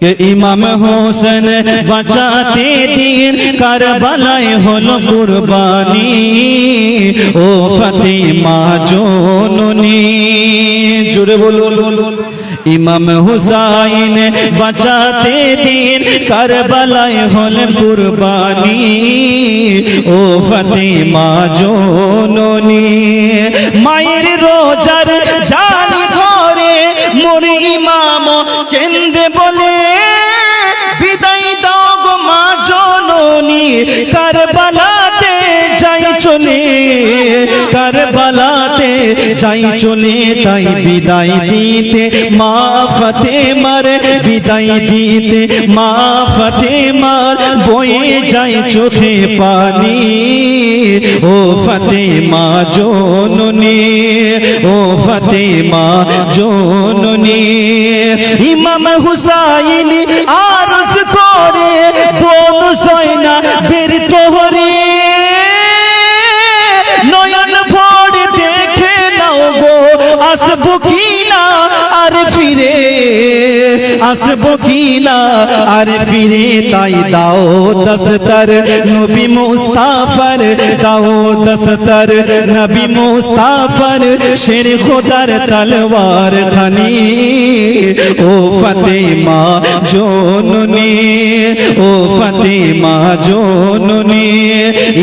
ইমাম হোসেন বাঁচাতে দিন কার বালাই হল কুরবানি ও ফতেমা জননী জুড়ে বলুন ইমাম হুসাইন বাঁচাতে দিন কার বালাই হল কুরবানি ও ফতেমা জননী কারবালাতে যাই চলে, তাই বিদায় দিতে। মা ফতে মার বিদায় দিতে। মা ফতে মার বয়ে যাই চোখে পানি। ও ফতে মা জননী, ও ফতে মা জননী। ইমাম হুসাইন আরজ আসব কি না আর ফিরে আসব কি না আর ফিরে তাই দাও দস্তর, নবী মুস্তাফর। দাও দস্তর, নবী মুস্তাফর, শের খোদার তলওয়ার খানি। ও ফতেমা জননী, ও ফতেমা জননী,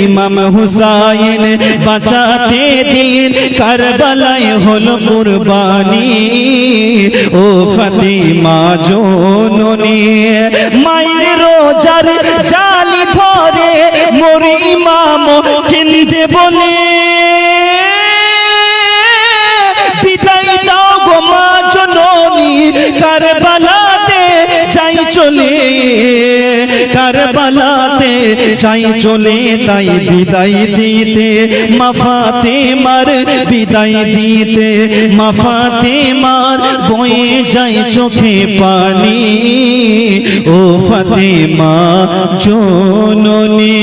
ইমাম হুসাইন বাঁচাতে দিন। কারবালায় হলো কুরবানি। ও ফতিমা জননী মায়ের রোজার জালি ধরে মোর ইমাম কিনতে বলে। বিদায় দাও গো মা জননী কারবালাতে চাই চলে। কারবালাতে চাই চলে তাই বিদায় দিতে। মাফাতে মার বিদায় দিতে। মাফাতে মার বয়ে যাই চোখে পানি। ও ফতেমা, জননী।